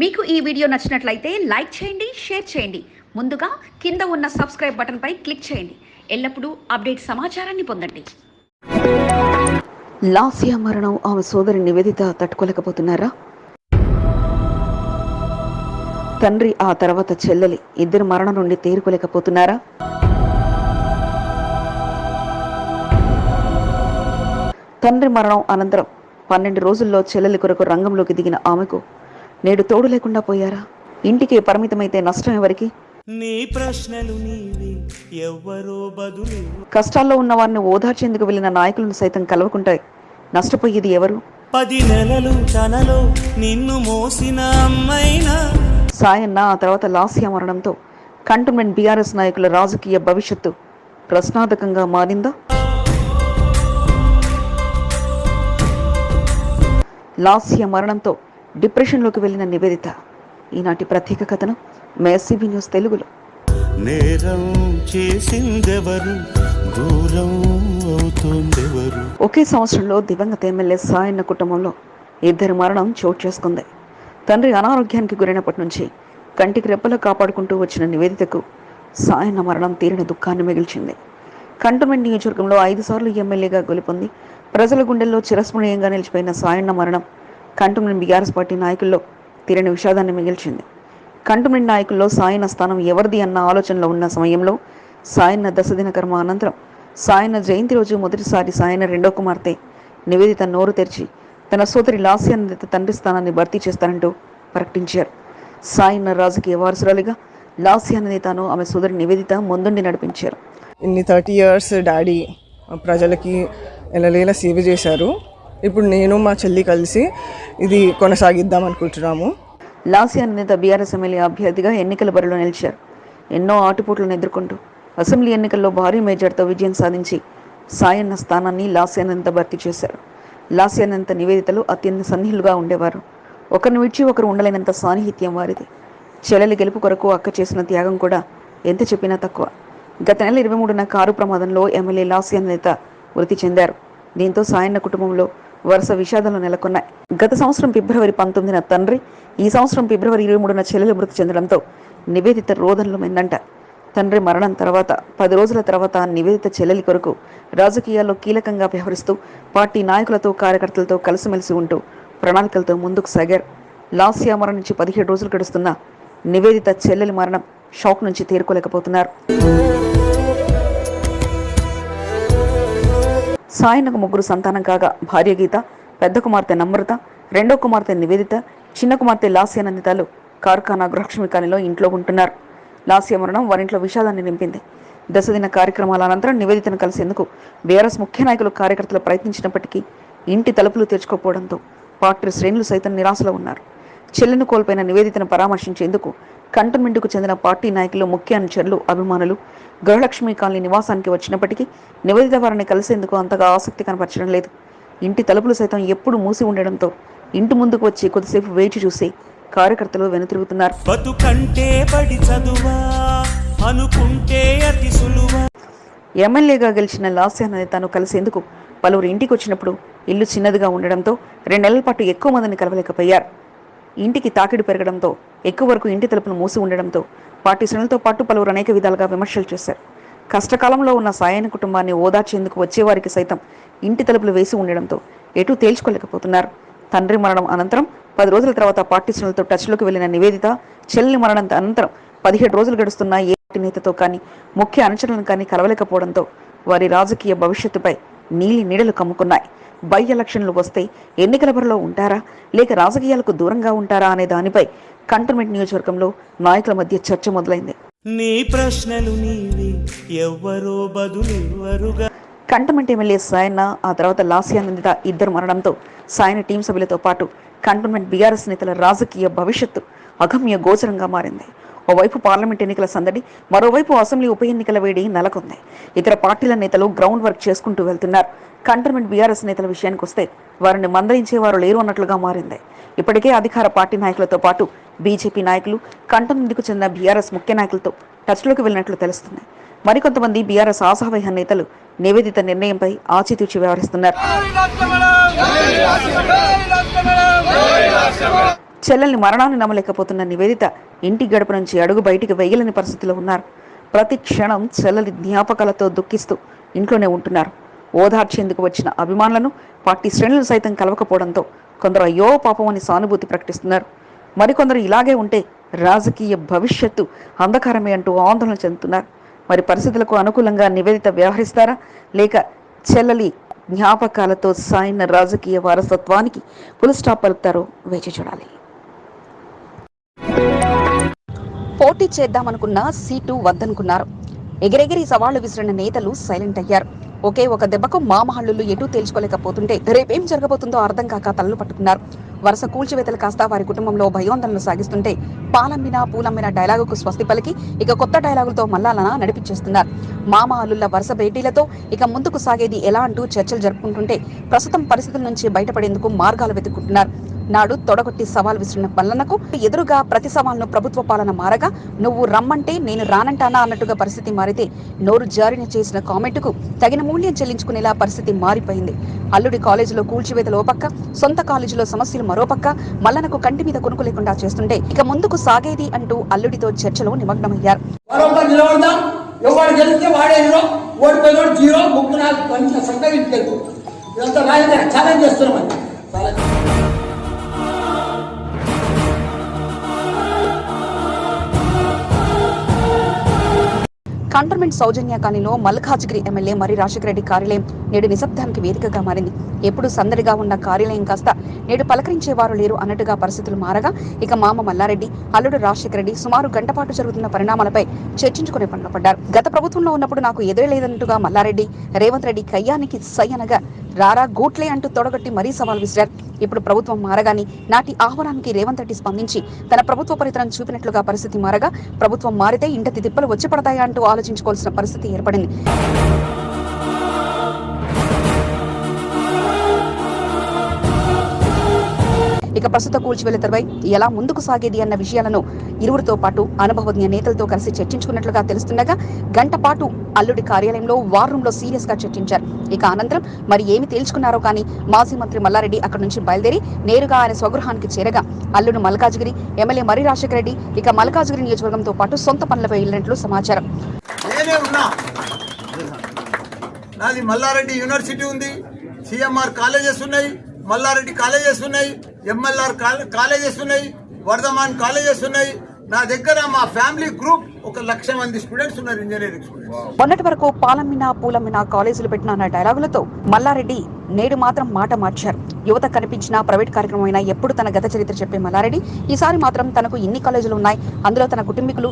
మీకు ఈ వీడియో నచ్చినట్లయితే లైక్ చేయండి షేర్ చేయండి. ముందుగా కింద ఉన్న సబ్స్క్రైబ్ బటన్పై క్లిక్ చేయండి. ఎల్లప్పుడూ అప్డేట్ సమాచారాన్ని పొందండి. లాస్య మరణం ఆమె సోదరి నివేదిత తట్టుకోలేకపోతున్నారా? తండ్రి ఆ తర్వాత చెల్లెలి ఇద్దరు మరణం నుండి తేరుకోలేకపోతున్నారా? తండ్రి మరణం అనంతరం పన్నెండు రోజుల్లో చెల్లెలి కొరకు రంగంలోకి దిగిన ఆమెకు నేడు తోడు లేకుండా పోయారా? ఇంటికి పరిమితమైతే నష్టం ఎవరికి? నీ ప్రశ్నలు నీవి ఎవ్వరో బదులు కష్టాల్లో ఉన్న వారిని ఓదార్చేందుకు వెళ్ళిన నాయకులను సైతం కలవకుంటాయి నష్టపోయేది ఎవరు? పది నెలలు తనలో నిన్ను మోసిన అమ్మైనా. సాయన్న ఆ తర్వాత లాస్య మరణంతో కంటోన్మెంట్ బీఆర్ఎస్ నాయకుల రాజకీయ భవిష్యత్తు ప్రశ్నార్థకంగా మారిందా? లాస్య మరణంతో డిప్రెషన్లోకి వెళ్ళిన నివేదిత ఈనాటి ప్రత్యేక కథనం మేసీబీ న్యూస్ తెలుగులో. నేరం చేసిందెవరు? దూరం అవుతుందెవరు? ఒకే సంవత్సరంలో దివంగత ఎమ్మెల్యే సాయన్న కుటుంబంలో ఇద్దరి మరణం చోటు చేసుకుంది. తండ్రి అనారోగ్యానికి గురైనప్పటి నుంచి కంటికి రెప్పలో కాపాడుకుంటూ వచ్చిన నివేదితకు సాయన్న మరణం తీరని దుఃఖాన్ని మిగిల్చింది. కంటోన్మెంట్ నియోజకవర్గంలో ఐదు సార్లు ఎమ్మెల్యేగా గెలుపొంది ప్రజల గుండెల్లో చిరస్మరణీయంగా నిలిచిపోయిన సాయన్న మరణం కంటుమిని బీఆర్ఎస్ పార్టీ నాయకుల్లో తీరని విషాదాన్ని మిగిల్చింది. కంటుమిని నాయకుల్లో సాయన స్థానం ఎవరిది అన్న ఆలోచనలో ఉన్న సమయంలో సాయన్న దశదిన కర్మ అనంతరం సాయన్న జయంతి రోజు మొదటిసారి సాయన రెండో కుమార్తె నివేదిత నోరు తెరిచి తన సోదరి లాస్యానందిత తండ్రి స్థానాన్ని భర్తీ చేస్తానంటూ ప్రకటించారు. సాయన్న రాజకీయ వారసురాలిగా లాస్యానందితను ఆమె సోదరి నివేదిత ముందుండి నడిపించారు. ఇన్ని థర్టీ ఇయర్స్ డాడీ ప్రజలకి ఎలలేల సేవ చేశారు. ఇప్పుడు నేను మా చెల్లి కలిసి ఇది కొనసాగిద్దాం అనుకుంటున్నాము. లాస్యానందిత బీఆర్ఎస్ ఎమ్మెల్యే అభ్యర్థిగా ఎన్నికల బరిలో నిలిచారు. ఎన్నో ఆటుపోట్లను ఎదుర్కొంటూ అసెంబ్లీ ఎన్నికల్లో భారీ మేజర్తో విజయం సాధించి సాయన్న స్థానాన్ని లాస్యానందిత భర్తీ చేశారు. లాస్యానందిత నివేదితలు అత్యంత సన్నిహిలుగా ఉండేవారు. ఒకరిని విడిచి ఒకరు ఉండలేనంత సాన్నిహిత్యం వారిది. చెల్లెలి గెలుపు కొరకు అక్క చేసిన త్యాగం కూడా ఎంత చెప్పినా తక్కువ. గత నెల ఇరవై మూడున కారు ప్రమాదంలో ఎమ్మెల్యే లాస్యానందిత మృతి చెందారు. దీంతో సాయన్న కుటుంబంలో వరుస విషాదాలు నెలకొన్నాయి. గత సంవత్సరం ఫిబ్రవరి పంతొమ్మిదిన తండ్రి ఈ సంవత్సరం ఫిబ్రవరి ఇరవై మూడున చెల్లెలు మృతి చెందడంతో నివేదిత రోదనలు మెందంట. తండ్రి మరణం తర్వాత పది రోజుల తర్వాత నివేదిత చెల్లెలి కొరకు రాజకీయాల్లో కీలకంగా వ్యవహరిస్తూ పార్టీ నాయకులతో కార్యకర్తలతో కలిసిమెలిసి ఉంటూ ప్రణాళికలతో ముందుకు సాగారు. లాస్యా మరణించి పదిహేడు రోజులు గడుస్తున్న నివేదిత చెల్లెలి మరణం షాక్ నుంచి తేరుకోలేకపోతున్నారు. సాయనకు ముగ్గురు సంతానం కాగా భార్య గీత పెద్ద కుమార్తె నమ్రత రెండో కుమార్తె నివేదిత చిన్న కుమార్తె లాస్య నందితాలు కార్ఖానా గృహలక్ష్మి కాలనీలో ఇంట్లో ఉంటున్నారు. లాస్య మరణం వారింట్లో విషాదాన్ని నింపింది. దశదిన కార్యక్రమాల అనంతరం నివేదితను కలిసేందుకు బీఆర్ఎస్ ముఖ్య నాయకులు కార్యకర్తలు ప్రయత్నించినప్పటికీ ఇంటి తలుపులు తెరుచుకోకపోవడంతో పార్టీ శ్రేణులు సైతం నిరాశలో ఉన్నారు. చెల్లెను కోల్పోయిన నివేదితను పరామర్శించేందుకు కంటోన్మెంట్కు చెందిన పార్టీ నాయకులు ముఖ్య అనుచరులు అభిమానులు గృహలక్ష్మి కాలనీ నివాసానికి వచ్చినప్పటికీ నివేదిత వారిని కలిసేందుకు అంతగా ఆసక్తి కనపరచడం లేదు. ఇంటి తలుపులు సైతం ఎప్పుడు మూసి ఉండడంతో ఇంటి ముందుకు వచ్చి కొద్దిసేపు వేచి చూసి కార్యకర్తలు వెనుతిరుగుతున్నారు. బతుకంటే బడి చదువా అనుకుంటే అతి సులువా. ఎమ్మెల్యేగా గెలిచిన లాస్యానని తాను కలిసేందుకు పలువురు ఇంటికి వచ్చినప్పుడు ఇల్లు చిన్నదిగా ఉండడంతో రెండు నెలల పాటు ఎక్కువ మందిని కలవలేకపోయారు. ఇంటికి తాకిడి పెరగడంతో ఎక్కువ వరకు ఇంటి తలుపులు మూసి ఉండడంతో పార్టీ శ్రేణులతో పాటు పలువురు అనేక విధాలుగా విమర్శలు చేశారు. కష్టకాలంలో ఉన్న సాయన కుటుంబాన్ని ఓదార్చేందుకు వచ్చేవారికి సైతం ఇంటి తలుపులు వేసి ఉండడంతో ఎటూ తేల్చుకోలేకపోతున్నారు. తండ్రి మరణం అనంతరం పది రోజుల తర్వాత పార్టీ శ్రేణులతో టచ్లోకి వెళ్ళిన నివేదిత చెల్లి మరణం అనంతరం పదిహేడు రోజులు గడుస్తున్న ఏ నేతతో కానీ ముఖ్య అనుచరులను కానీ కలవలేకపోవడంతో వారి రాజకీయ భవిష్యత్తుపై నీలి నీడలు కమ్ముకున్నాయి. బై ఎలక్షన్లు వస్తే ఎన్నికల బరిలో ఉంటారా? లేక రాజకీయాలకు దూరంగా ఉంటారా అనే దానిపై కంటోన్మెంట్ నియోజకవర్గంలో నాయకుల మధ్య చర్చ మొదలైంది. నీ ప్రశ్నలు ఎవ్వరో బదులెవ్వరుగా. ఎమ్మెల్యే సాయన్న ఆ తర్వాత లాస్యానందిత ఇద్దరు మరణంతో సాయన టీం సభ్యులతో పాటు కంటోన్మెంట్ బీఆర్ఎస్ నేతల రాజకీయ భవిష్యత్తు అగమ్య గోచరంగా మారింది. ఓవైపు పార్లమెంట్ ఎన్నికల సందడి మరోవైపు అసెంబ్లీ ఉప ఎన్నికల వేడి నెలకొంది. ఇతర పార్టీల నేతలు గ్రౌండ్ వర్క్ చేసుకుంటూ వెళ్తున్నారు. కంటర్మెంట్ బీఆర్ఎస్ నేతల విషయానికి వస్తే వారిని మందలించేవారు లేరు అన్నట్లుగా మారింది. ఇప్పటికే అధికార పార్టీ నాయకులతో పాటు బీజేపీ నాయకులు కంటర్మెంట్కు చెందిన బీఆర్ఎస్ ముఖ్య నాయకులతో టచ్లోకి వెళ్ళినట్లు తెలుస్తుంది. మరికొంతమంది బీఆర్ఎస్ ఆశావహ నేతలు నివేదిత నిర్ణయంపై ఆచితూచి వ్యవహరిస్తున్నారు. చెల్లెల్ని మరణాన్ని నమ్మలేకపోతున్న నివేదిత ఇంటి గడప నుంచి అడుగు బయటికి వెయ్యలేని పరిస్థితిలో ఉన్నారు. ప్రతి క్షణం చెల్లెలి జ్ఞాపకాలతో దుఃఖిస్తూ ఇంట్లోనే ఉంటున్నారు. ఓదార్చేందుకు వచ్చిన అభిమానులను పార్టీ శ్రేణులు సైతం కలవకపోవడంతో కొందరు అయ్యో పాపం అని సానుభూతి ప్రకటిస్తున్నారు. మరికొందరు ఇలాగే ఉంటే రాజకీయ భవిష్యత్తు అంధకారమే అంటూ ఆందోళన చెందుతున్నారు. మరి పరిస్థితులకు అనుకూలంగా నివేదిత వ్యవహరిస్తారా? లేక చెల్లలి జ్ఞాపకాలతో సాయిన రాజకీయ వారసత్వానికి పుల్ స్టాప్ పలుకుతారో వేచి చూడాలి. పోటీ చేద్దామనుకున్న సీటు వద్దనుకున్నారు. ఎగిరెగిరి సవాళ్ళు విసిరిన నేతలు సైలెంట్ అయ్యారు. ఒకే ఒక దెబ్బకు మామహల్లులు ఎటూ తేల్చుకోలేకపోతుంటే రేపేం జరగబోతుందో అర్థం కాక తలలు పట్టుకున్నారు. వరుస కూల్చివేతలు కాస్త వారి కుటుంబంలో భయోందనలు సాగిస్తుంటే పాలమ్మిన పూలమ్మిన డైలాగుకు స్వస్తి పలికి ఇక కొత్త డైలాగులతో మల్లాలన నడిపించేస్తున్నారు. మామ వరుస భేటీలతో ఇక ముందుకు సాగేది ఎలా అంటూ చర్చలు జరుపుకుంటుంటే ప్రస్తుతం పరిస్థితుల నుంచి బయటపడేందుకు మార్గాలు వెతుక్కుంటున్నారు. నాడు తొడగొట్టి సవాల్ విసిరిన మల్లన్నకు ఎదురుగా ప్రతి సవాల్ను ప్రభుత్వ పాలన మారగా నువ్వు రమ్మంటే నేను రానంటానా? అన్నట్టుగా పరిస్థితి మారితే నోరు జారిన చేసిన కామెంట్కు తగిన మూల్యం చెల్లించుకునేలా పరిస్థితి మారిపోయింది. అల్లుడి కాలేజీలో కూల్చివేతలు ఓపక్క సొంత కాలేజీలో సమస్యలు మరోపక్క మల్లనకు కంటి మీద కొనుకు లేకుండా చేస్తుంటే ఇక ముందుకు సాగేది అంటూ అల్లుడితో చర్చలో నిమగ్నమయ్యారు. జీరో ఇదంతా ఛాలెంజ్ చేస్తున్నాం కంటర్మెంట్ సౌజన్య కాలనీలో మల్కాజ్గిరి ఎమ్మెల్యే మరి రాజశేఖర రెడ్డి కార్యాలయం నేడు నిశ్శబ్దానికి వేదికగా మారింది. ఎప్పుడు సందడిగా ఉన్న కార్యాలయం కాస్త నేడు పలకరించేవారు లేరు అన్నట్టుగా పరిస్థితులు మారగా ఇక మామ మల్లారెడ్డి అల్లుడు రాజశేఖర రెడ్డి సుమారు గంటపాటు జరుగుతున్న పరిణామాలపై చర్చించుకునే పనిలో పడ్డారు. గత ప్రభుత్వంలో ఉన్నప్పుడు నాకు ఎదురే లేదన్నట్టుగా మల్లారెడ్డి రేవంత్ రెడ్డి కయ్యానికి సై అనగా రారా గూట్లే అంటూ తొడగొట్టి మరీ సవాల్ విసిరారు. ఇప్పుడు ప్రభుత్వం మారగాని నాటి ఆహ్వానానికి రేవంత్ రెడ్డి స్పందించి తన ప్రభుత్వ పరితరం చూపినట్లుగా పరిస్థితి మారగా ప్రభుత్వం మారితే ఇంట తిప్పలు వచ్చి పడతాయా అంటూ ఆలోచించుకోవాల్సిన పరిస్థితి ఏర్పడింది. ఇక ప్రస్తుత కూల్చివేతలపై ఎలా ముందుకు సాగేది అన్న విషయాలను ఇరువురితో పాటు అనుభవజ్ఞ నేతలతో కలిసి చర్చించుకున్నట్లుగా తెలుస్తుండగా గంట పాటు అల్లుడి కార్యాలయంలో వార్ రూమ్లో సీరియస్గా చర్చించారు. ఇక అనంతరం మరి ఏమి తేల్చుకున్నారో కానీ మాజీ మంత్రి మల్లారెడ్డి అక్కడి నుంచి బయలుదేరి నేరుగా ఆయన స్వగృహానికి చేరగా అల్లుడు మల్కాజ్గిరి ఎమ్మెల్యే మరి రాజశేఖర రెడ్డి ఇక మల్కాజ్గిరి నియోజకవర్గంతో పాటు సొంత పనులపై వెళ్ళినట్లు సమాచారం. నాది మల్లారెడ్డి యూనివర్సిటీ ఉంది. సిఎంఆర్ కాలేజెస్ ఉన్నాయి. మల్లారెడ్డి కాలేజెస్ ఉన్నాయి ఎంఎల్ఆర్ కాలేజెస్ ఉన్నాయి వర్ధమాన్ కాలేజెస్ ఉన్నాయి నా దగ్గర మా ఫ్యామిలీ గ్రూప్ ఒక లక్ష మంది స్టూడెంట్స్ ఉన్నారు ఇంజనీరింగ్ స్టూడెంట్స్. మొన్నటి వరకు పాలమ్మిన పూలమ్మిన కాలేజీలు పెట్టిన అన్న డైలాగులతో మల్లారెడ్డి నేడు మాత్రం మాట మార్చారు. యువత కనిపించిన ప్రైవేట్ కార్యక్రమం అయినా ఎప్పుడు తన గత చరిత్ర చెప్పే మల్లారెడ్డి ఈసారి మాత్రం తనకు ఇన్ని కాలేజీలు ఉన్నాయి అందులో తన కుటుంబీకులు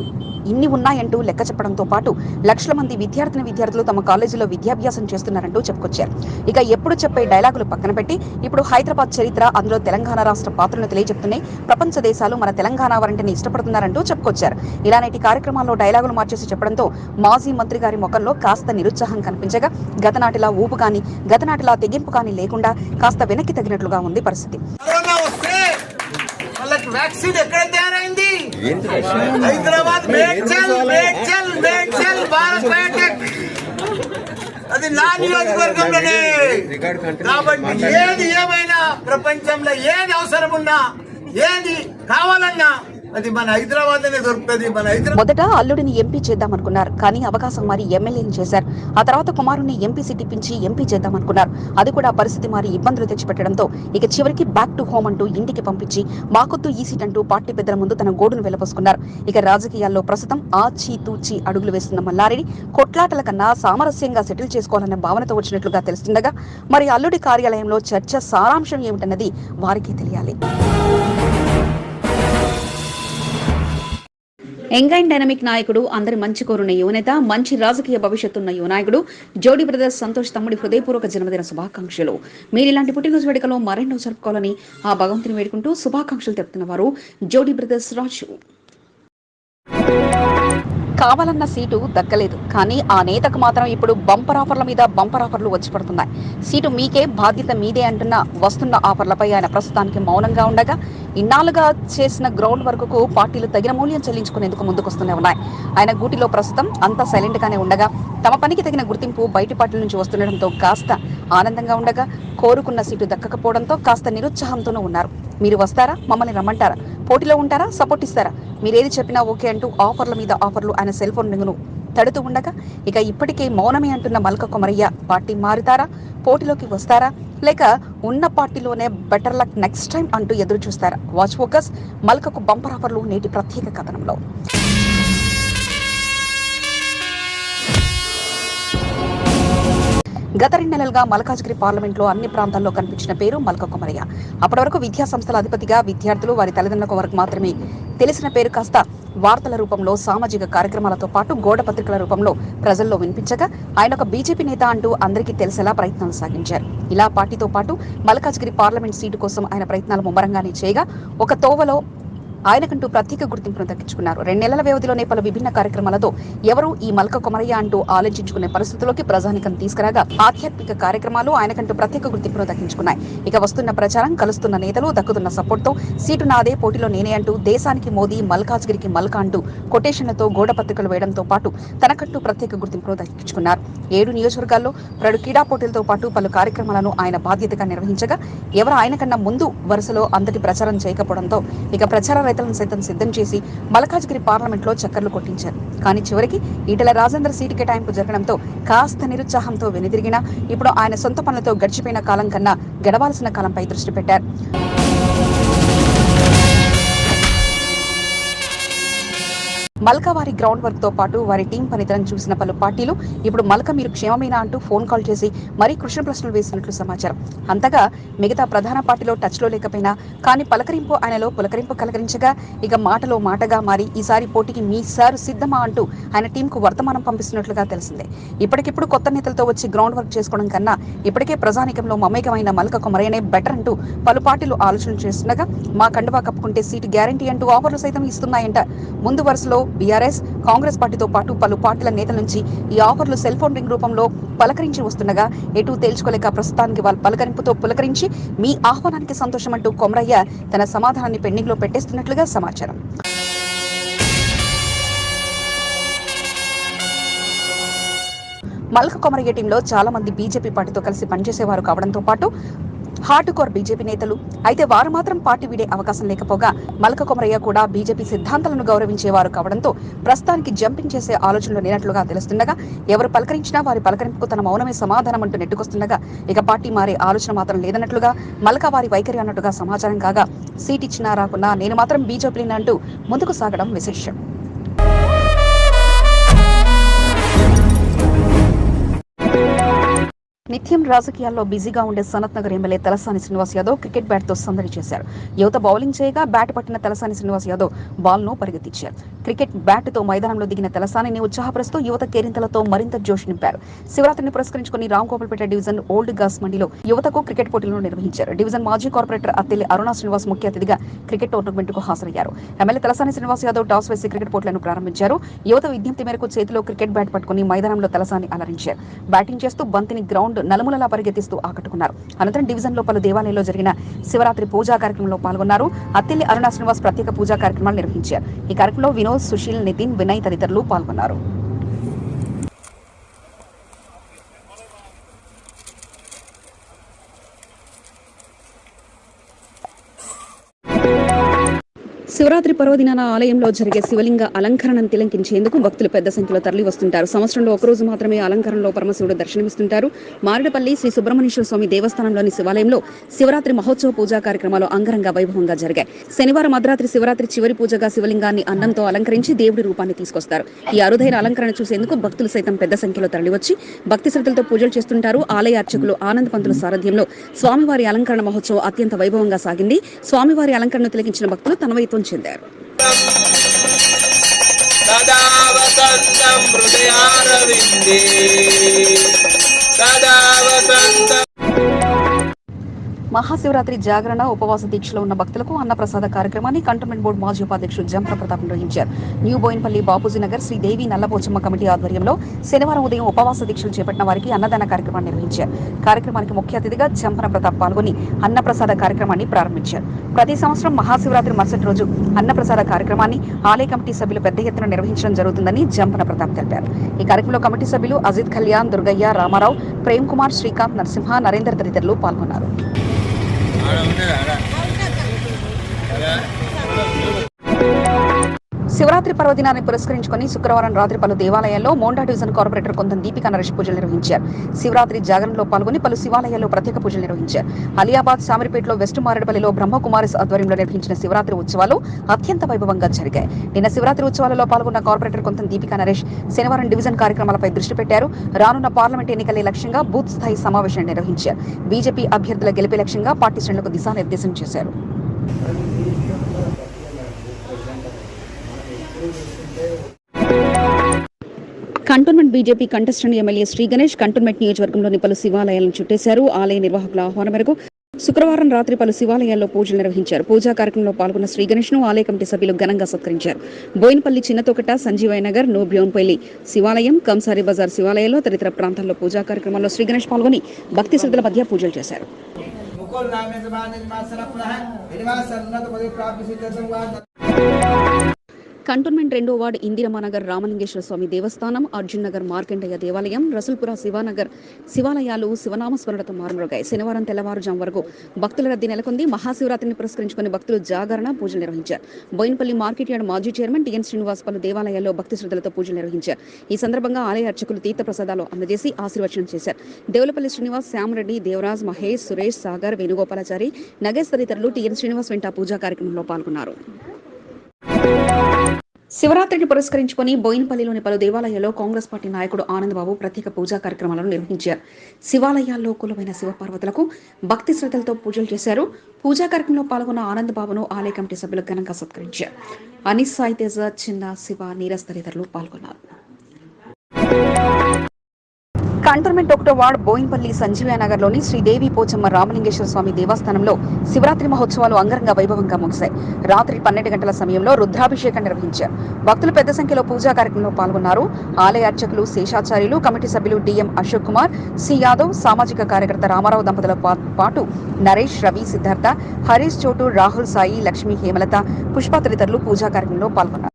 ఇన్ని ఉన్నాయంటూ లెక్క చెప్పడంతో పాటు లక్షల మంది విద్యార్థిని విద్యార్థులు తమ కాలేజీలో విద్యాభ్యాసం చేస్తున్నారంటూ చెప్పుకొచ్చారు. ఇక ఎప్పుడు చెప్పే డైలాగులు పక్కన పెట్టి ఇప్పుడు హైదరాబాద్ చరిత్ర అందులో తెలంగాణ రాష్ట్ర పాత్రను తెలియజెప్తున్నాయి. ప్రపంచ దేశాలు మన తెలంగాణ వారంటిని ఇష్టపడుతున్నారంటూ చెప్పుకొచ్చారు. ఇలాంటి కార్యక్రమాల్లో డైలాగులు మార్చేసి చెప్పడంతో మాజీ మంత్రి గారి ముఖంలో కాస్త నిరుత్సాహం కనిపించగా గతనాటిలా ఊపు కానీ గతనాటిలా తెగింపు కానీ లేకుండా కాస్త వెనక్కి తగినట్లుగా ఉంది పరిస్థితి. వ్యాక్సిన్ ఎక్కడ తయారైంది? హైదరాబాద్ అది నా నియోజకవర్గంలోనే. కాబట్టి ఏది ఏమైనా ప్రపంచంలో ఏది అవసరం ఉన్నా ఏది కావాలన్నా అది మన హైదరాబాద్ దొరుకుతుంది మన హైదరాబాద్ మొదట అల్లుడిని ఎంపీ చేద్దామనుకున్నారు కానీ అవకాశం మారి ఎమ్మెల్యేని చేశారు. ఆ తర్వాత కుమారుని ఎంపీ సీట్ ఇప్పించి ఎంపీ చేద్దామనుకున్నారు. అది కూడా పరిస్థితి మారి ఇబ్బందులు తెచ్చిపెట్టడంతో ఇక చివరికి బ్యాక్ టు హోమ్ అంటూ ఇంటికి పంపించి మాకొద్దు ఈ సీట్ అంటూ పార్టీ పెద్దల ముందు తన గోడును వెలపోసుకున్నారు ఇక రాజకీయాల్లో ప్రస్తుతం ఆచి తూచి అడుగులు వేస్తున్న మల్లారెడ్డి కొట్లాటల కన్నా సామరస్యంగా సెటిల్ చేసుకోవాలన్న భావనతో వచ్చినట్లుగా తెలుస్తుండగా మరి అల్లుడి కార్యాలయంలో చర్చ సారాంశం ఏమిటన్నది వారికి తెలియాలి. ఎంగైన్ డైనమిక్ నాయకుడు అందరి మంచి కోరున్న యువనేత మంచి రాజకీయ భవిష్యత్తున్న యువ నాయకుడు జోడీ బ్రదర్స్ సంతోష్ తమ్ముడి హృదయపూర్వక జన్మదిన శుభాకాంక్షలు. మీరు ఇలాంటి పుట్టినరోజు వేడుకలో మరెన్నో జరుపుకోవాలని ఆ భగవంతుని వేడుకుంటూ శుభాకాంక్షలు తెలుపుతున్న వారు జోడీ బ్రదర్స్ రాజు. కావాలన్న సీటు దక్కలేదు. కానీ ఆ నేతకు మాత్రం ఇప్పుడు బంపర్ ఆఫర్ల మీద బంపర్ ఆఫర్లు వచ్చి పడుతున్నాయి. సీటు మీకే బాధ్యత మీదే అంటున్న వస్తున్న ఆఫర్లపై ఆయన ప్రస్తుతానికి మౌనంగా ఉండగా ఇన్నాళ్ళుగా చేసిన గ్రౌండ్ వర్క్కు పార్టీలు తగిన మూల్యం చెల్లించుకునేందుకు ముందుకొస్తూనే ఉన్నాయి. ఆయన గూటిలో ప్రస్తుతం అంతా సైలెంట్గానే ఉండగా తమ పనికి తగిన గుర్తింపు బయటి పార్టీల నుంచి వస్తుండటంతో కాస్త ఆనందంగా ఉండగా కోరుకున్న సీటు దక్కకపోవడంతో కాస్త నిరుత్సాహంతోనూ ఉన్నారు. మీరు వస్తారా? మమ్మల్ని రమ్మంటారా? పోటీలో ఉంటారా? సపోర్ట్ ఇస్తారా? మీరేది చెప్పినా ఓకే అంటూ ఆఫర్ల మీద ఆఫర్లు ఆయన సెల్ ఫోన్ రింగును తడుతూ ఉండగా ఇక ఇప్పటికే మౌనమే అంటున్న మల్క కొమరయ్య పార్టీ మారుతారా? పోటీలోకి వస్తారా? లేక ఉన్న పార్టీలోనే బెటర్ లక్ నెక్స్ట్ టైం అంటూ ఎదురు చూస్తారా వాచ్ ఫోకస్ మల్కకు బంపర్ ఆఫర్లు నేటి ప్రత్యేక కథనంలో. గత రెండు నెలలుగా మల్కాజ్గిరి పార్లమెంట్లో అన్ని ప్రాంతాల్లో కనిపించిన పేరు మల్క కొమరయ్య అప్పటి వరకు విద్యా సంస్థల అధిపతిగా విద్యార్థులు వారి తల్లిదండ్రుల వరకు మాత్రమే తెలిసిన పేరు కాస్త వార్తల రూపంలో సామాజిక కార్యక్రమాలతో పాటు గోడ పత్రికల రూపంలో ప్రజల్లో వినిపించగా ఆయన ఒక బీజేపీ నేత అంటూ అందరికీ తెలిసేలా ప్రయత్నాలు సాగించారు. ఇలా పార్టీతో పాటు మల్కాజ్గిరి పార్లమెంట్ సీటు కోసం ఆయన ప్రయత్నాలు ముమ్మరంగానే చేయగా ఒక తోవలో ఆయనకంటూ ప్రత్యేక గుర్తింపును దక్కించుకున్నారు. రెండు నెలల వ్యవధిలోనే పలు విభిన్న కార్యక్రమాలతో ఎవరు ఈ మల్క కొమరయ్య అంటూ ఆలోచించుకునే పరిస్థితుల్లోకి ప్రజానికం తీసుకురాగా ఆధ్యాత్మిక కార్యక్రమాలు ఆయనకంటూ ప్రత్యేక గుర్తింపును దక్కించుకున్నాయి. ఇక వస్తున్న ప్రచారం కలుస్తున్న నేతలు దక్కుతున్న సపోర్ట్తో సీటు నాదే పోటీలో నేనే అంటూ దేశానికి మోదీ మల్కాజ్గిరికి మల్క అంటూ కొటేషన్లతో గోడ పత్రికలు వేయడంతో పాటు తనకంటూ ప్రత్యేక గుర్తింపును దక్కించుకున్నారు. ఏడు నియోజకవర్గాల్లో పలు క్రీడా పోటీలతో పాటు పలు కార్యక్రమాలను ఆయన బాధ్యతగా నిర్వహించగా ఎవరు ఆయన కన్నా ముందు వరుసలో అంతటి ప్రచారం చేయకపోవడంతో ఇక ప్రచార రైతులను సైతం సిద్ధం చేసి మలకాజ్గిరి పార్లమెంట్లో చక్కర్లు కొట్టించారు. కానీ చివరికి ఈటల రాజేందర్ సీటు కేటాయింపు జరగడంతో కాస్త నిరుత్సాహంతో వెనుదిరిగినా ఇప్పుడు ఆయన సొంత పనులతో గడిచిపోయిన కాలం కన్నా గడవాల్సిన కాలంపై దృష్టి పెట్టారు. మల్క వారి గ్రౌండ్ వర్క్తో పాటు వారి టీం పనితనం చూసిన పలు పార్టీలు ఇప్పుడు మల్క మీరు క్షేమమేనా అంటూ ఫోన్ కాల్ చేసి మరీ కృష్ణ ప్రశ్నలు వేసినట్లు సమాచారం. అంతగా మిగతా ప్రధాన పార్టీలో టచ్లో లేకపోయినా కానీ పలకరింపు ఆయనలో పులకరింపు కలకరించగా ఇక మాటలో మాటగా మారి ఈసారి పోటీకి మీ సార్ సిద్ధమా అంటూ ఆయన టీంకు వర్తమానం పంపిస్తున్నట్లుగా తెలిసిందే. ఇప్పటికిప్పుడు కొత్త నేతలతో వచ్చి గ్రౌండ్ వర్క్ చేసుకోవడం కన్నా ఇప్పటికే ప్రజానికంలో మమేకమైన మల్క కుమరయ్యనే బెటర్ అంటూ పలు పార్టీలు ఆలోచన చేస్తుండగా మా కండువా కప్పుకుంటే సీటు గ్యారంటీ అంటూ ఆఫర్లు సైతం ఇస్తున్నాయంట. ముందు వరుసలో బీఆర్ఎస్ కాంగ్రెస్ పార్టీతో పాటు పలు పార్టీల నేతల నుంచి ఈ ఆఫర్లు సెల్ ఫోన్ రింగ్ రూపంలో పలకరించి వస్తుండగా ఎటు తేల్చుకోలేక ప్రస్తుతానికి వాళ్ళ పలకరింపుతో పులకరించి మీ ఆహ్వానానికి సంతోషం అంటూ కొమరయ్య తన సమాధానాన్ని పెండింగ్లో పెట్టేస్తున్నట్లుగా సమాచారం. మల్క కొమరయ్య టీంలో చాలా మంది బీజేపీ పార్టీతో కలిసి పనిచేసేవారు కావడంతో పాటు హార్డ్ కోర్ బీజేపీ నేతలు. అయితే వారు మాత్రం పార్టీ వీడే అవకాశం లేకపోగా మల్క కొమరయ్య కూడా బీజేపీ సిద్ధాంతాలను గౌరవించేవారు కావడంతో ప్రస్తుతానికి జంపింగ్ చేసే ఆలోచనలు లేనట్లుగా తెలుస్తుండగా ఎవరు పలకరించినా వారి పలకరింపుకు తన మౌనమే సమాధానం అంటూ నెట్టుకొస్తుండగా ఇక పార్టీ మారే ఆలోచన మాత్రం లేదన్నట్లుగా మల్క వారి వైఖరి అన్నట్టుగా సమాచారం కాగా సీట్ ఇచ్చినా రాకున్నా నేను మాత్రం బీజేపీని అంటూ ముందుకు సాగడం విశేషం. నిత్యం రాజకీయాల్లో బిజీగా ఉండే సనత్ నగర్ ఎమ్మెల్యే తలసాని శ్రీనివాస్ యాదవ్ క్రికెట్ బ్యాట్తో సందడి చేశారు. యువత బౌలింగ్ చేయగా బ్యాట్ పట్టిన తలసాని శ్రీనివాస్ యాదవ్ బాల్ను పరిగెత్తించారు క్రికెట్ బ్యాట్తో మైదానంలో దిగిన తలసానిని ఉత్సాహపరుస్తూ యువత కేరింతలతో మరింత జోష్ నింపారు. శివరాత్రిని పురస్కరించుకుని రాంగోపాల్పేట డివిజన్ ఓల్డ్ గాస్ మండిలో యువతకు క్రికెట్ పోటీలను నిర్వహించారు. డివిజన్ మాజీ కార్పొరేటర్ అత్తెల్లి అరుణ శ్రీనివాస్ ముఖ్య అతిథిగా క్రికెట్ టోర్నమెంట్కు హాజరయ్యారు. ఎమ్మెల్యే తలసాని శ్రీనివాస్ యాదవ్ టాస్ వేసి క్రికెట్ పోటీలను ప్రారంభించారు. యువత విజ్ఞప్తి మేరకు చేతిలో క్రికెట్ బ్యాట్ పట్టుకుని మైదానంలో తలసాని అలరించారు. బ్యాటింగ్ చేస్తూ బంతిని గ్రౌండ్ నలుమూలలా పరిగెత్తిస్తూ ఆకట్టుకున్నారు. అనంతరం డివిజన్లో పలు జరిగిన శివరాత్రి పూజా కార్యక్రమంలో పాల్గొన్నారు. అత్తిల్లి అరుణ శ్రీనివాస్ ప్రత్యేక పూజా కార్యక్రమాలు నిర్వహించారు. ఈ కార్యక్రమంలో వినోద్ సుశీల్ నితిన్ వినయ్ తదితరులు పాల్గొన్నారు. శివరాత్రి పర్వదినాన ఆలయంలో జరిగే శివలింగ అలంకరణను తిలంకించేందుకు భక్తులు పెద్ద సంఖ్యలో తరలి వస్తుంటారు. సంవత్సరంలో ఒకరోజు మాత్రమే అలంకరణలో పరమశివుడు దర్శనమిస్తుంటారు. మారేడపల్లి శ్రీ సుబ్రహ్మణ్యేశ్వర స్వామి దేవస్థానంలోని శివాలయంలో శివరాత్రి మహోత్సవ పూజా కార్యక్రమాలు అంగరంగ వైభవంగా జరిగాయి. శనివారం అర్ధరాత్రి శివరాత్రి చివరి పూజగా శివలింగాన్ని అన్నంతో అలంకరించి దేవుడి రూపాన్ని తీసుకొస్తారు. ఈ అరుదైన అలంకరణ చూసేందుకు భక్తులు సైతం పెద్ద సంఖ్యలో తరలివచ్చి భక్తి శ్రద్ధలతో పూజలు చేస్తుంటారు. ఆలయ అర్చకులు ఆనంద పంతుల సారథ్యంలో స్వామివారి అలంకరణ మహోత్సవం అత్యంత వైభవంగా సాగింది. స్వామివారి అలంకరణను తిలకించిన భక్తులు తన్మయత్వం చెందారు సదా మహాశివరాత్రి జాగరణ ఉపవాస దీక్షలో ఉన్న భక్తులకు అన్నప్రసాద కార్యక్రమాన్ని కంటోన్మెంట్ బోర్డు మాజీ ఉపాధ్యక్షుడు జంప్ర ప్రతాప్ నిర్వహించారు. న్యూ బోయిన్పల్లి బాపూజీ నగర్ శ్రీ దేవి నల్లపోచమ్మ కమిటీ ఆధ్వర్యంలో శనివారం ఉదయం ఉపవాస దీక్షలు చేపట్టిన వారికి అన్నదాన కార్యక్రమాన్ని నిర్వహించారు. కార్యక్రమానికి ముఖ్య అతిథిగా జంపన ప్రతాప్ పాల్గొని అన్నప్రసాద కార్యక్రమాన్ని ప్రారంభించారు. ప్రతి సంవత్సరం మహాశివరాత్రి మరుసటి రోజు అన్నప్రసాద కార్యక్రమాన్ని ఆలయ కమిటీ సభ్యులు పెద్ద ఎత్తున నిర్వహించడం జరుగుతుందని జంపన ప్రతాప్ తెలిపారు. ఈ కార్యక్రమంలో కమిటీ సభ్యులు అజిత్ కళ్యాణ్ దుర్గయ్య రామారావు ప్రేమ్ కుమార్ శ్రీకాంత్ నరసింహ నరేందర్ తదితరులు పాల్గొన్నారు. અમને శివరాత్రి పర్వదినాన్ని పురస్కరించుకొని శుక్రవారం రాత్రి పలు దేవాలయాల్లో మోండా డివిజన్ కార్పొరేటర్ కొంత దీపిక నరేష్ పూజలు నిర్వహించారు. శివరాత్రి జాగరణలో పాల్గొని పలు శివాలయాల్లో ప్రత్యేక పూజలు నిర్వహించారు. అలియాబాద్ సామిరిపేటలో వెస్ట్ మారేడుపల్లిలో బ్రహ్మకుమారిస్ ఆధ్వర్యంలో నిర్వహించిన శివరాత్రి ఉత్సవాలు అత్యంత వైభవంగా జరిగాయి. నిన్న శివరాత్రి ఉత్సవాలలో పాల్గొన్న కార్పొరేటర్ కొంత దీపిక నరేష్ శనివారం డివిజన్ కార్యక్రమాలపై దృష్టి పెట్టారు. రానున్న పార్లమెంట్ ఎన్నికలే లక్ష్యంగా బూత్ స్థాయి సమావేశాన్ని నిర్వహించారు. బీజేపీ అభ్యర్థుల గెలిపే లక్ష్యంగా పార్టీ శ్రేణులకు దిశానిర్దేశం చేశారు. Cantonment BJP contestant MLA Sri Ganesh cantonment నియోజకవర్గంలోని పలు శివాలయాలను చుట్టేశారు. ఆలయ నిర్వాహకుల ఆహ్వానం మేరకు శుక్రవారం రాత్రి పలు శివాలయాల్లో పూజలు నిర్వహించారు. పూజా కార్యక్రమంలో పాల్గొన్న శ్రీ ను ఆలయ కమిటీ సభ్యులు ఘనంగా సత్కరించారు. బోయినపల్లి చిన్నతోకట సంజీవయ్య నగర్ నోబ్యోన్పల్లి శివాలయం కంసారి బజార్ శివాలయంలో తదితర ప్రాంతాల్లో పూజా కార్యక్రమంలో శ్రీగణేష్ పాల్గొని భక్తి శ్రద్ధల మధ్య పూజలు చేశారు. పునః. ప్రాప్తి కంటోన్మెంట్ రెండో వార్డు ఇందిరమానగర్ రామలింగేశ్వర స్వామి దేవస్థానం అర్జున్ నగర్ మార్కండయ్య దేవాలయం రసుల్పుర శివానగర్ శివాలయాలు శివనామస్మరణతో మారుమరుగాయి. శనివారం తెల్లవారుజాము వరకు భక్తుల రద్దీ నెలకొంది. మహాశివరాత్రిని పురస్కరించుకుని భక్తులు జాగరణ పూజలు నిర్వహించారు. బోయినపల్లి మార్కెట్ యార్డ్ మాజీ చైర్మన్ టిఎన్ శ్రీనివాస్ పలు దేవాలయాల్లో భక్తి శ్రద్ధలతో పూజలు నిర్వహించారు. ఈ సందర్భంగా ఆలయ అర్చకులు తీర్థప్రసాదాలు అందజేసి ఆశీర్వచనం చేశారు. దేవులపల్లి శ్రీనివాస్ శ్యామరెడ్డి దేవరాజ్ మహేష్ సురేష్ సాగర్ వేణుగోపాలాచారి నగేష్ తదితరులు టిఎన్ శ్రీనివాస్ వెంట పూజా కార్యక్రమంలో పాల్గొన్నారు. శివరాత్రిని పురస్కరించుకొని బోయినపల్లిలోని పలు దేవాలయాల్లో కాంగ్రెస్ పార్టీ నాయకుడు ఆనందబాబు ప్రత్యేక పూజా కార్యక్రమాలను నిర్వహించారు. శివాలయాల్లో కులమైన శివపార్వతులకు భక్తి శ్రద్ధలతో పూజలు చేశారు. పూజా కార్యక్రమంలో పాల్గొన్న ఆనందబాబును ఆలయ కమిటీ సభ్యులు ఘనంగా సత్కరించారు. అనిస్ సాయితేజ చిన్న శివ నీరస్ తదితరులు పాల్గొన్నారు. కంటోన్మెంట్ ఒకటో వార్డ్ బోయిన్పల్లి సంజీవయ నగర్లోని శ్రీదేవి పోచమ్మ రామలింగేశ్వర స్వామి దేవస్థానంలో శివరాత్రి మహోత్సవాలు అంగరంగ వైభవంగా ముగిశాయి. రాత్రి పన్నెండు గంటల సమయంలో రుద్రాభిషేకం నిర్వహించారు. భక్తులు పెద్ద సంఖ్యలో పూజా కార్యక్రమంలో పాల్గొన్నారు. ఆలయ అర్చకులు శేషాచార్యులు కమిటీ సభ్యులు డిఎం అశోక్ కుమార్ సి యాదవ్ సామాజిక కార్యకర్త రామారావు దంపతుల పాటు నరేష్ రవి సిద్ధార్థ హరీష్ చోటు రాహుల్ సాయి లక్ష్మీ హేమలత పుష్ప తదితరులు పూజా కార్యక్రమంలో పాల్గొన్నారు.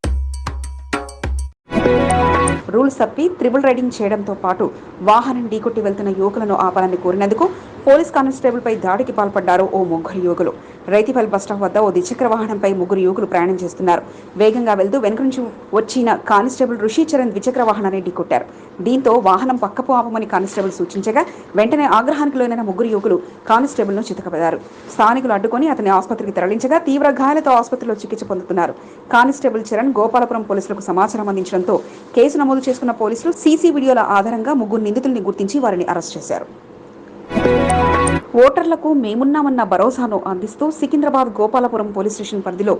రూల్స్ తప్పి త్రిబుల్ రైడింగ్ చేయడంతో పాటు వాహనం ఢీకొట్టి వెళ్తున్న యువకులను ఆపాలని కోరినందుకు పోలీస్ కానిస్టేబుల్పై దాడికి పాల్పడ్డారు ఓ ముగ్గురు యువకులు. రైతిపల్ బస్టాప్ వద్ద ఓ ద్విచక్ర వాహనంపై ముగ్గురు యువకులు ప్రయాణం చేస్తున్నారు. వేగంగా వెళ్తూ వెనుక నుంచి వచ్చిన కానిస్టేబుల్ ఋషిచరణ్ ద్విచక్ర వాహనాన్ని ఢీకొట్టారు దీంతో వాహనం పక్కపు ఆపమని కానిస్టేబుల్ సూచించగా వెంటనే ఆగ్రహానికి లోనైన ముగ్గురు యువకులు కానిస్టేబుల్ను చితకబెదారు. స్థానికులు అడ్డుకొని అతని ఆసుపత్రికి తరలించగా తీవ్ర గాయాలతో ఆసుపత్రిలో చికిత్స పొందుతున్నారు. కానిస్టేబుల్ చరణ్ గోపాలపురం పోలీసులకు సమాచారం అందించడంతో కేసు నమోదు చేసుకున్న పోలీసులు సీసీ వీడియోల ఆధారంగా ముగ్గురు నిందితుల్ని గుర్తించి వారిని అరెస్ట్ చేశారు. ఓటర్లకు మేమున్నామన్న భరోసాను అందిస్తూ సికింద్రాబాద్ గోపాలపురం పోలీస్ స్టేషన్ పరిధిలో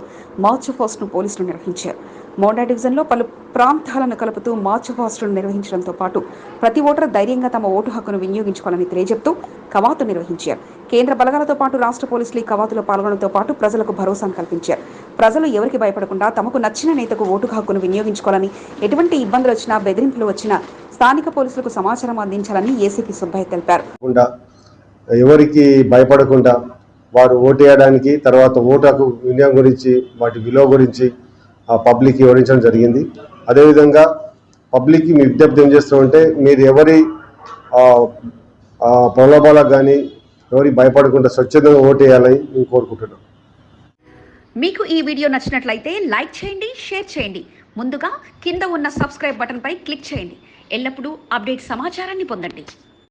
మార్చ్ ఫాస్ట్ను పోలీసులు నిర్వహించారు. మోండా డివిజన్లో పలు ప్రాంతాలను కలుపుతూ మార్చ్ ఫాస్ట్ను నిర్వహించడంతో పాటు ప్రతి ఓటర్ ధైర్యంగా తమ ఓటు హక్కును వినియోగించుకోవాలని తెలియజెప్తూ కవాతు నిర్వహించారు. కేంద్ర బలగాలతో పాటు రాష్ట్ర పోలీసులు ఈ కవాతులో పాల్గొనడంతో పాటు ప్రజలకు భరోసాను కల్పించారు. ప్రజలు ఎవరికి భయపడకుండా తమకు నచ్చిన నేతకు ఓటు హక్కును వినియోగించుకోవాలని ఎటువంటి ఇబ్బందులు వచ్చినా బెదిరింపులు వచ్చినా స్థానిక పోలీసులకు సమాచారం అందించాలని ఏసీపీ సుబ్బయ్య తెలిపారు. ఎవరికి భయపడకుండా వారు ఓటేయడానికి తర్వాత ఓటు వినియోగం గురించి వాటి విలువ గురించి పబ్లిక్ వివరించడం జరిగింది. అదేవిధంగా పబ్లిక్కి మీ విజ్ఞప్తి ఏం చేస్తామంటే మీరు ఎవరి ప్రలోభాలకు కానీ ఎవరికి భయపడకుండా స్వచ్ఛందంగా ఓటేయాలని మేము కోరుకుంటున్నాం. మీకు ఈ వీడియో నచ్చినట్లయితే లైక్ చేయండి షేర్ చేయండి. ముందుగా కింద ఉన్న సబ్స్క్రైబ్ బటన్పై క్లిక్ చేయండి. ఎల్లప్పుడూ అప్డేట్ సమాచారాన్ని పొందండి.